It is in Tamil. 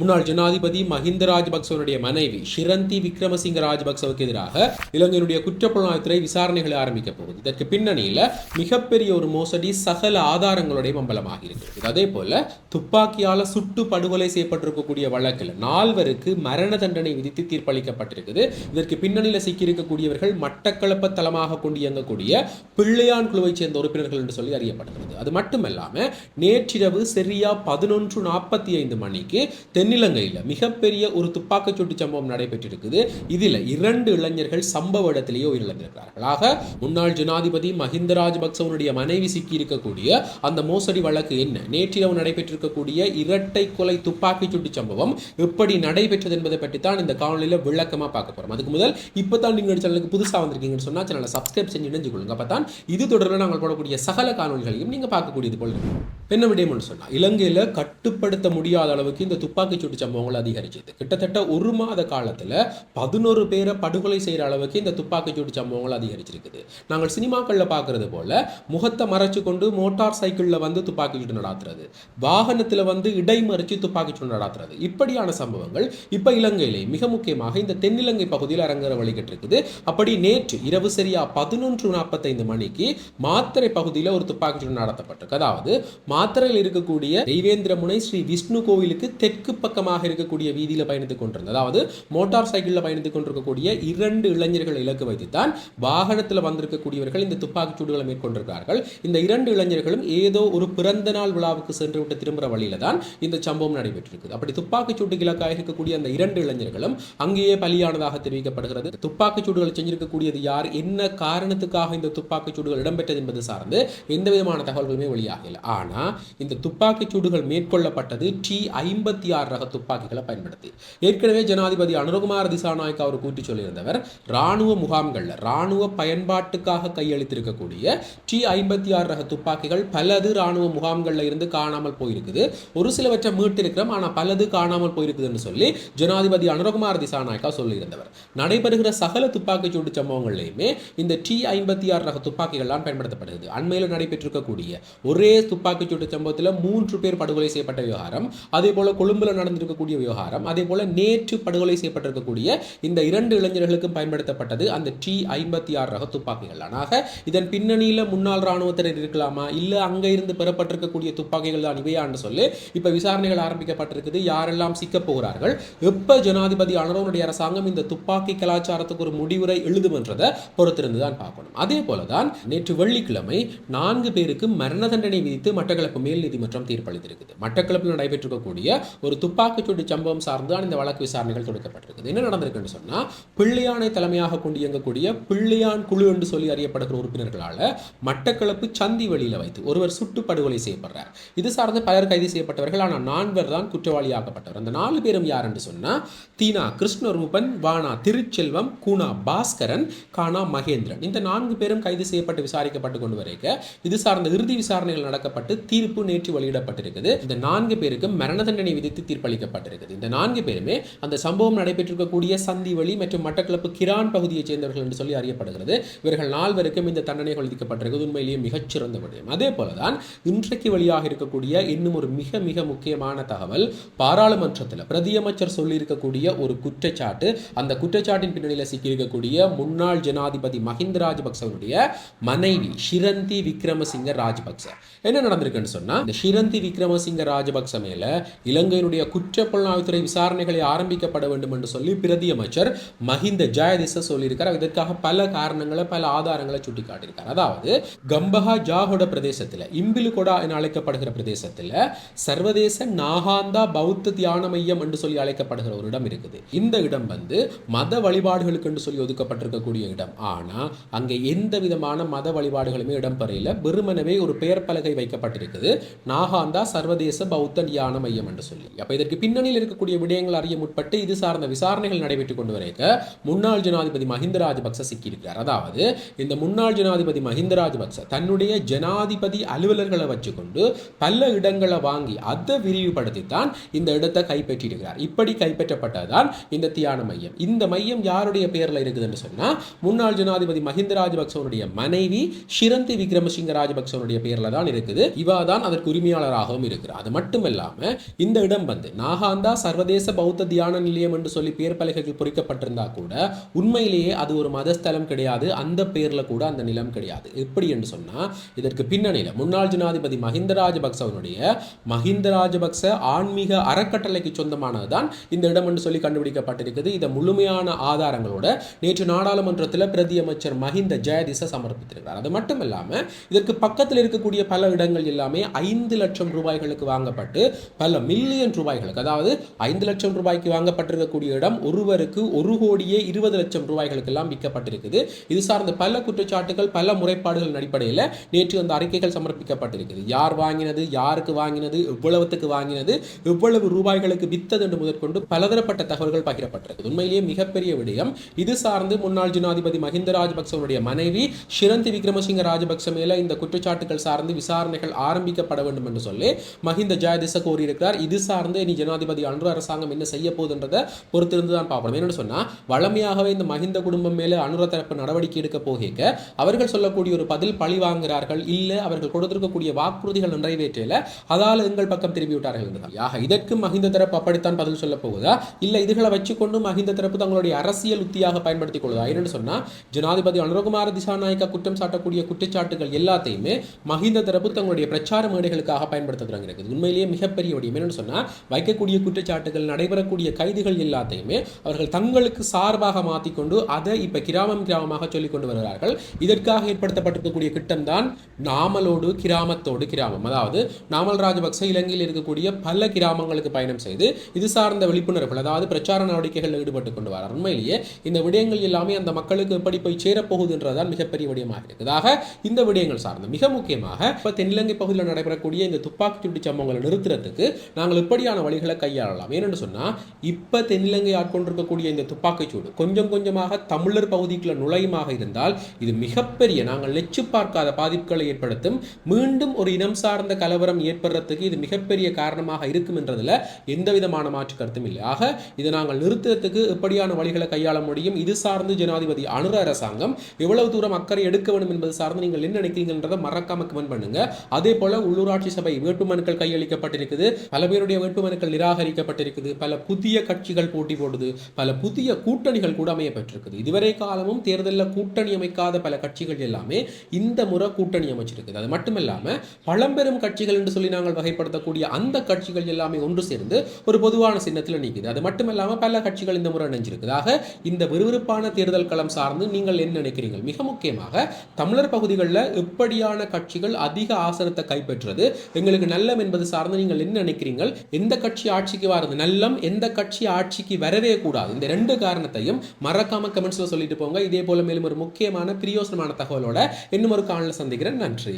முன்னாள் ஜனாதிபதி மஹிந்த ராஜபக்சவனுடைய மனைவி ஷிரந்தி விக்ரமசிங்க ராஜபக்சவுக்கு எதிராக இலங்கையினுடைய குற்றப்புலனாய்வுத்துறை விசாரணைகளை ஆரம்பிக்க போகுது. இதற்கு பின்னணியில் மிகப்பெரிய ஒரு மோசடி சகல ஆதாரங்களுடைய மம்பலமாக இருக்கிறது. அதே போல துப்பாக்கியால் சுட்டு படுகொலை செய்யப்பட்டிருக்கக்கூடிய வழக்கில் நால்வருக்கு மரண தண்டனை விதித்து தீர்ப்பளிக்கப்பட்டிருக்குது. இதற்கு பின்னணியில் சிக்கியிருக்கக்கூடியவர்கள் மட்டக்களப்ப தளமாக கொண்டு இயங்கக்கூடிய பிள்ளையான் குழுவைச் சேர்ந்த உறுப்பினர்கள் என்று சொல்லி அறியப்படுகிறது. அது மட்டுமல்லாமல் நேற்றிரவு சரியா பதினொன்று நாற்பத்தி ஐந்து மணிக்கு தென் தென்னிலங்கையில் மிகப்பெரிய ஒரு துப்பாக்கிச்சூட்டு சம்பவம் நடைபெற்றிருக்குது. இதில் இரண்டு இளைஞர்கள் சம்பவ இடத்திலேயே உயிரிழந்திருக்கிறார்கள். ஆக முன்னாள் ஜனாதிபதி மஹிந்த ராஜபக்சவனுடைய மனைவி சிக்கியிருக்கக்கூடிய அந்த மோசடி வழக்கு என்ன? நேற்றிரவு நடைபெற்றிருக்கக்கூடிய இரட்டை கொலை துப்பாக்கிச்சூட்டு சம்பவம் எப்படி நடைபெற்றது என்பதை பற்றி தான் இந்த காணொலியில் விளக்கமாக பார்க்க போகிறோம் அதுக்கு முதல் இப்போ தான் நீங்கள் சேனலுக்கு புதுசாக வந்திருக்கீங்கன்னு சொன்னால் சேனலை சப்ஸ்கிரைப் செஞ்சு இணைஞ்சு கொள்ளுங்க அப்போ தான் இது தொடர்பில் நாங்கள் போடக்கூடிய சகல காணொலிகளையும் நீங்கள் பார்க்கக்கூடியது போல் என்ன விடயம்னு சொன்னால் இலங்கையில் கட்டுப்படுத்த முடியாத அளவுக்கு இந்த துப்பாக்கி துப்பாக்கிச்சூட்டு சம்பவங்கள் அதிகரிச்சது. கிட்டத்தட்ட ஒரு மாத காலத்தில் பதினோரு பேரை படுகொலை செய்கிற அளவுக்கு இந்த துப்பாக்கிச்சூட்டு சம்பவங்கள் அதிகரிச்சிருக்குது. நாங்கள் சினிமாக்களில் பார்க்கறது போல முகத்தை மறைச்சு கொண்டு மோட்டார் சைக்கிளில் வந்து துப்பாக்கிச்சூட்டு நடாத்துறது வாகனத்தில் வந்து இடைமறித்து துப்பாக்கிச்சூடு நடாத்துறது இப்படியான சம்பவங்கள் இப்போ இலங்கையிலே மிக முக்கியமாக இந்த தென்னிலங்கை பகுதியில் அரங்கேற வழிகிட்டு இருக்குது அப்படி நேற்று இரவு சரியா பதினொன்று நாற்பத்தைந்து மணிக்கு மாத்திரை பகுதியில் ஒரு துப்பாக்கிச்சூடு நடத்தப்பட்டிருக்கு. அதாவது மாத்திரையில் இருக்கக்கூடிய தெய்வேந்திரமுனை ஸ்ரீ விஷ்ணு கோவிலுக்கு தெற்கு பக்கமாக இருக்கக்கூடிய வீதியில் பயணித்துக் கொண்டிருந்த அதாவது மோட்டார் சைக்கிளில் பயணித்துக் கொண்டிருக்கக்கூடிய இரண்டு இளைஞர்களை இலக்கு வைத்துத்தான் வாகனத்தில் வந்திருக்கக்கூடியவர்கள் இந்த துப்பாக்கிச் சூடுகளை மேற்கொண்டிருக்கிறார்கள். இந்த இரண்டு இளைஞர்களும் ஏதோ ஒரு பிறந்த நாள் விழாவுக்கு சென்று விட்டு திரும்புகிற வழியில தான் இந்த சம்பவம் நடைபெற்றிருக்குது. அப்படி துப்பாக்கிச் சூட்டுக்கு இலக்காக இருக்கக்கூடிய அந்த இரண்டு இளைஞர்களும் அங்கேயே பலியானதாக தெரிவிக்கப்படுகிறது. துப்பாக்கிச் சூடுகள் செஞ்சிருக்கக்கூடியது யார்? என்ன காரணத்துக்காக இந்த துப்பாக்கிச் சூடுகள் இடம்பெற்றது என்பது சார்ந்து எந்த விதமான தகவல்களுமே வெளியாகல. ஆனால் இந்த துப்பாக்கிச் சூடுகள் மேற்கொள்ளப்பட்டது டி ஐம்பத்தி ஆறு ரக துப்பாக்கிகளை பயன்படுத்தி. ஏற்கனவே ஜனாதிபதி அனுரகுமார் திசாநாயக் அவர் கூட்டி சொல்லியிருந்தவர் ராணுவ முகாம்களில் ராணுவ பயன்பாட்டுக்காக கையளித்திருக்கக்கூடிய டி ஐம்பத்தி ஆறு ரக துப்பாக்கிகள் பலது ராணுவ முகாம்களில் இருந்து காணாமல் போயிருக்குது. ஒரு சிலவற்றை மீட்டிருக்கிறோம் ஆனால் பலது காணாமல் போயிருக்குதுன்னு சொல்லி ஜனாதிபதி அனுரகுமார் திசாநாயக்கா சொல்லியிருந்தவர். நடைபெறுகிற சகல துப்பாக்கி சூடு சம்பவங்கள்லையுமே இந்த டி ஐம்பத்தி ஆறு ரக துப்பாக்கிகள்லாம் பயன்படுத்தப்படுகிறது. அண்மையில் நடைபெற்றிருக்கக்கூடிய ஒரே துப்பாக்கிச்சூட்டு சம்பவத்தில் மூன்று பேர் படுகொலை செய்யப்பட்ட விவகாரம் அதே போல கொழும்புல நடந்திருக்கக்கூடிய விவகாரம் அதே போல நேற்று படுகொலை செய்யப்பட்டிருக்கக்கூடிய இந்த இரண்டு இளைஞர்களுக்கும் பயன்படுத்தப்பட்டது அந்த டி ஐம்பத்தி ஆறு ரக துப்பாக்கிகள். ஆனாக இதன் பின்னணியில் முன்னாள் ராணுவத்தினர் இருக்கலாமா? இல்லை அங்கே இருந்து பெறப்பட்டிருக்கக்கூடிய துப்பாக்கிகள் தான் இவையான்னு சொல்லி இப்போ விசாரணைகள் ஆரம்பிக்கப்பட்டிருக்குது. யாரெல்லாம் சிக்கப் போகிறார்கள்? எப்போ ஜனாதிபதி அனரோனுடைய அரசாங்கம் இந்த துப்பாக்கி கலாச்சாரத்துக்கு ஒரு முடிவுரை எழுதுமன்றதை பொறுத்திருந்து தான் பார்க்கணும். அதே போல தான் நேற்று வெள்ளிக்கிழமை நான்கு பேருக்கு மரண தண்டனை விதித்து மட்டக்களப்பு மேல் நீதிமன்றம் தீர்ப்பளித்திருக்குது. மட்டக்களப்பில் நடைபெற்றிருக்கக்கூடிய ஒரு துப்பாக்கிச்சூடு சம்பவம் சார்ந்துதான் இந்த வழக்கு விசாரணைகள் தொடுக்கப்பட்டிருக்குது. என்ன நடந்திருக்குன்னு சொன்னால் பிள்ளையானை தலைமையாக கொண்டு இயங்கக்கூடிய பிள்ளையான் குழு என்று சொல்லி அறியப்படுகிற உறுப்பினர்களால் மட்டக்களப்பு சந்தி வழியில் வைத்து ஒருவர் சுட்டு படுகொலை செய்யப்படுறார். இது சார்ந்து பலர் கைது செய்யப்பட்டவர்கள். ஆனால் நான்வர் தான் குற்றவாளியாக்கப்பட்டவர். அந்த நாலு பேரும் யார் என்று சொன்னால் தீனா கிருஷ்ணரூபன் வானா திருச்செல்வம் கூனா பாஸ்கரன் கானா மகேந்திரன். இந்த நான்கு பேரும் கைது செய்யப்பட்டு விசாரிக்கப்பட்டு கொண்டு வரைக்க இது சார்ந்த இறுதி விசாரணைகள் நடக்கப்பட்டு தீர்ப்பு நேற்று வெளியிடப்பட்டிருக்குது. இந்த நான்கு பேருக்கு மரண தண்டனை விதித்து தீர்ப்பளிக்கப்பட்டிருக்குது இந்த நான்கு பேருமே அந்த சம்பவம் நடைபெற்றிருக்கக்கூடிய சந்திவழி மற்றும் மட்டக்களப்பு கிரான் பகுதியைச் சேர்ந்தவர்கள் என்று சொல்லி அறியப்படுகிறது. இவர்கள் நால்வருக்கும் இந்த தண்டனைகள் விதிக்கப்பட்டிருக்கிறது. உண்மையிலேயே மிகச்சிறந்த விடயம். அதே போலதான் இன்றைக்கு வழியாக இருக்கக்கூடிய இன்னும் ஒரு மிக மிக முக்கியமான தகவல் பாராளுமன்றத்தில் பிரதியமைச்சர் சொல்லியிருக்கக்கூடிய ஒரு குற்றச்சாட்டு அந்த குற்றச்சாட்டின் பின்னணியில் சிக்கியிருக்கக்கூடிய முன்னாள் ஜனாதிபதி மஹிந்த ராஜபக்சவனுடைய மனைவி ஷிரந்தி விக்ரமசிங்க ராஜபக்ச. என்ன நடந்திருக்குன்னு சொன்னா இந்த ஷிரந்தி விக்ரமசிங்க ராஜபக்ச மேல இலங்கையினுடைய குற்றப்புலனாய்வுத்துறை விசாரணைகளை ஆரம்பிக்கப்பட வேண்டும் என்று சொல்லி பிரதி அமைச்சர் மஹிந்த ஜெயதிச சொல்லியிருக்கார். இதற்காக பல காரணங்களை பல ஆதாரங்களை சுட்டிக்காட்டியிருக்கார். அதாவது கம்பஹா ஜாஹோட பிரதேசத்தில் இம்பிலுகொடா என அழைக்கப்படுகிற பிரதேசத்தில் சர்வதேச நாகாந்தா பௌத்த தியான மையம் என்று சொல்லி அழைக்கப்படுகிற ஒரு இடம் இருக்குது. இந்த இடம் வந்து மத வழிபாடுகளுக்கு என்று சொல்லி ஒதுக்கப்பட்டிருக்கக்கூடிய இடம். ஆனா அங்கே எந்த விதமான மத வழிபாடுகளுமே இடம்பெறையில் வெறுமனவே ஒரு பெயர் பலகை வைக்கப்பட்டிருக்குது. நாகாந்தா சர்வதேச பௌத்த தியான மையம் என்று சொல்லி. அப்போ இதற்கு பின்னணியில் இருக்கக்கூடிய விடயங்கள் அறிய முற்பட்டு இது சார்ந்த விசாரணைகள் நடைபெற்றுக் கொண்டு வரைக்க முன்னாள் ஜனாதிபதி மஹிந்த ராஜபக்ச சிக்கியிருக்கிறார். அதாவது இந்த முன்னாள் ஜனாதிபதி மஹிந்த ராஜபக்ச தன்னுடைய ஜனாதிபதி அலுவலர்களை வச்சுக்கொண்டு பல இடங்களை வாங்கி அதை விரிவுபடுத்தி தான் இந்த இடத்தை கைப்பற்றியிருக்கிறார். இப்படி கைப்பற்றப்பட்டதுதான் இந்த தியான மையம். இந்த மையம் யாருடைய பெயர்ல இருக்குதுன்னு சொன்னால் முன்னாள் ஜனாதிபதி மஹிந்த ராஜபக்சவனுடைய மனைவி ஷிரந்தி விக்ரமசிங்க ராஜபக்சவனுடைய பேரில் தான் இருக்குது. இவா தான் அதற்கு உரிமையாளராகவும் இருக்கிறார். அது மட்டும் இல்லாமல் இந்த இடம் வந்து குறிக்கப்பட்டது நாகாந்தா சர்வதேச பௌத்த தியான நிலையம் என்று சொல்லி பேர் பலகைகள் பொறிக்கப்பட்டிருந்தா கூட உண்மையிலேயே அது ஒரு மதஸ்தலம் கிடையாது. அந்த பேர்ல கூட அந்த நிலம் கிடையாது. எப்படி என்று சொன்னா இதற்கு பின்னணியில முன்னாள் ஜனாதிபதி மஹிந்த ராஜபக்சவனுடைய மஹிந்த ராஜபக்ச ஆன்மீக அறக்கட்டளைக்கு சொந்தமானது தான் இந்த இடம் என்று சொல்லி கண்டுபிடிக்கப்பட்டிருக்குது. இதை முழுமையான ஆதாரங்களோட நேற்று நாடாளுமன்றத்தில் பிரதி அமைச்சர் மஹிந்த ஜெயதிச சமர்ப்பித்திருக்கிறார். அது மட்டும் இல்லாமல் இதற்கு பக்கத்தில் இருக்கக்கூடிய பல இடங்கள் எல்லாமே ஐந்து லட்சம் ரூபாய்களுக்கு வாங்கப்பட்டு பல மில்லியன் ரூபாய் ரூபாய்களுக்கு. அதாவது ஐந்து லட்சம் ரூபாய்க்கு வாங்கப்பட்டிருக்கக்கூடிய இடம் ஒருவருக்கு ஒரு கோடியே இருபது லட்சம் ரூபாய்களுக்கு எல்லாம் விற்கப்பட்டிருக்குது. இது சார்ந்த பல குற்றச்சாட்டுகள் பல முறைப்பாடுகள் அடிப்படையில் நேற்று அந்த அறிக்கைகள் சமர்ப்பிக்கப்பட்டிருக்குது. யார் வாங்கினது யாருக்கு வாங்கினது எவ்வளவுத்துக்கு வாங்கினது எவ்வளவு ரூபாய்களுக்கு வித்தது என்று முதற்கொண்டு பலதரப்பட்ட தகவல்கள் பகிரப்பட்டிருக்கு உண்மையிலேயே மிகப்பெரிய விடயம். இது சார்ந்து முன்னாள் ஜனாதிபதி மஹிந்த ராஜபக்சவனுடைய மனைவி ஷிரந்தி விக்ரமசிங்க ராஜபக்ச மேல இந்த குற்றச்சாட்டுகள் சார்ந்து விசாரணைகள் ஆரம்பிக்கப்பட வேண்டும் என்று சொல்லி மஹிந்த ஜெயதிச கோரியிருக்கிறார். இது சார்ந்து இனி ஜனாதிபதி அன்று அரசாங்கம் என்ன செய்ய போகுதுன்றதை பொறுத்திருந்து தான் பார்க்கணும் என்னென்னு சொன்னால் வளமையாகவே இந்த மஹிந்த குடும்பம் மேலே அனுர தரப்பு நடவடிக்கை எடுக்க போகிக்க அவர்கள் சொல்லக்கூடிய ஒரு பதில் பழி வாங்குகிறார்கள் இல்லை அவர்கள் கொடுத்திருக்கக்கூடிய வாக்குறுதிகள் நிறைவேற்றல அதால் எங்கள் பக்கம் திரும்பி விட்டார்கள் என்றுதான். யாக இதற்கு மஹிந்த தரப்பு அப்படித்தான் பதில் சொல்ல போகுதா? இல்லை இதுகளை வச்சுக்கொண்டு மஹிந்த தரப்பு தங்களுடைய அரசியல் உத்தியாக பயன்படுத்திக் கொள்வதா என்னென்னு சொன்னால் ஜனாதிபதி அனுரகுமார திசாநாயக்கா குற்றம் சாட்டக்கூடிய குற்றச்சாட்டுகள் எல்லாத்தையுமே மஹிந்த தரப்பு தங்களுடைய பிரச்சார மேடைகளுக்காக பயன்படுத்த தொடங்கியிருக்குது உண்மையிலேயே மிகப்பெரிய விடயம். என்னன்னு சொன்னால் வைக்கக்கூடிய குற்றச்சாட்டுகள் நடைபெறக்கூடிய கைதுகள் எல்லாத்தையுமே அவர்கள் தங்களுக்கு சார்பாக மாற்றிக்கொண்டு அதை இப்போ கிராமம் கிராமமாக சொல்லிக் கொண்டு வருகிறார்கள். இதற்காக ஏற்படுத்தப்பட்டிருக்கக்கூடிய திட்டம் தான் நாமலோடு கிராமத்தோடு கிராமம். அதாவது நாமல் ராஜபக்ச இலங்கையில் இருக்கக்கூடிய பல கிராமங்களுக்கு பயணம் செய்து இது சார்ந்த விழிப்புணர்வுகள் அதாவது பிரச்சார நடவடிக்கைகளில் ஈடுபட்டு கொண்டு வரார். உண்மையிலேயே இந்த விடயங்கள் எல்லாமே அந்த மக்களுக்கு எப்படி போய் சேரப்போகுதுன்றதுதான் மிகப்பெரிய விடயமாக இருக்குதாக இந்த விடயங்கள் சார்ந்து மிக முக்கியமாக இப்போ தென்னிலங்கை பகுதியில் நடைபெறக்கூடிய இந்த துப்பாக்கி சூட்டு சம்பவங்களை நிறுத்துறதுக்கு நாங்கள் எப்படியான வழிகளை கையாளலாம். ஏன்னு சொன்னால் இப்போ தென்னிலங்கை ஆட்கொண்டிருக்கக்கூடிய இந்த துப்பாக்கிச்சூடு கொஞ்சம் கொஞ்சமாக தமிழர் பகுதிக்குள்ள நுழையுமாக இருந்தால் இது மிகப்பெரிய நாங்கள் நெச்சு பார்க்காத பாதிப்புகளை ஏற்படுத்தும் மீண்டும் ஒரு இனம் சார்ந்த கலவரம் ஏற்படுறதுக்கு இது மிகப்பெரிய காரணமாக இருக்கும் என்றதில் எந்த விதமான மாற்று கருத்தும் இல்லை. ஆக இதை நாங்கள் நிறுத்துறதுக்கு எப்படியான வழிகளை கையாள முடியும்? இது சார்ந்து ஜனாதிபதி அனுர அரசாங்கம் எவ்வளவு தூரம் அக்கறை எடுக்க வேண்டும் என்பது சார்ந்து நீங்கள் என்ன நினைக்கிறீங்கன்றதை மறக்காம கமெண்ட் பண்ணுங்க. அதே போல உள்ளூராட்சி சபை வேட்புமனுக்கள் கையளிக்கப்பட்டிருக்குது. பல பேருடைய வேட்புமனு மனுக்கள் நிராகரிக்கப்பட்டிருக்குது. பல புதிய கட்சிகள் போட்டி போடுது. பல புதிய கூட்டணிகள் கூட அமையப்பட்டிருக்குது. இதுவரை காலமும் தேர்தலில் கூட்டணி அமைக்காத பல கட்சிகள் எல்லாமே இந்த முறை கூட்டணி அமைச்சிருக்குது. அது மட்டுமில்லாம பழம்பெரும் கட்சிகள் என்று சொல்லி நாங்கள் வகைப்படுத்தக்கூடிய அந்த கட்சிகள் எல்லாமே ஒன்று சேர்ந்து ஒரு பொதுவான சின்னத்தில் நிற்குது அது மட்டுமில்லாம பல கட்சிகள் இந்த முறை இணைஞ்சிருக்குது. ஆக இந்த விறுவிறுப்பான தேர்தல் களம் சார்ந்து நீங்கள் என்ன நினைக்கிறீர்கள்? மிக முக்கியமாக தமிழர் பகுதிகளில் எப்படியான கட்சிகள் அதிக ஆசனத்தை கைப்பற்றுறது? எங்களுக்கு நல்லம் என்பது சார்ந்து நீங்கள் என்ன நினைக்கிறீர்கள் எந்த கட்சி ஆட்சிக்கு வர்றது நல்லம் எந்த கட்சி ஆட்சிக்கு வரவே கூடாது. இந்த ரெண்டு காரணத்தையும் மறக்காம கமெண்ட்ஸில் சொல்லிட்டு போங்க. இதே போல மேலும் ஒரு முக்கியமான பிரியோசனமான தகவலோட இன்னும் ஒரு காலில் சந்திக்கிறேன். நன்றி.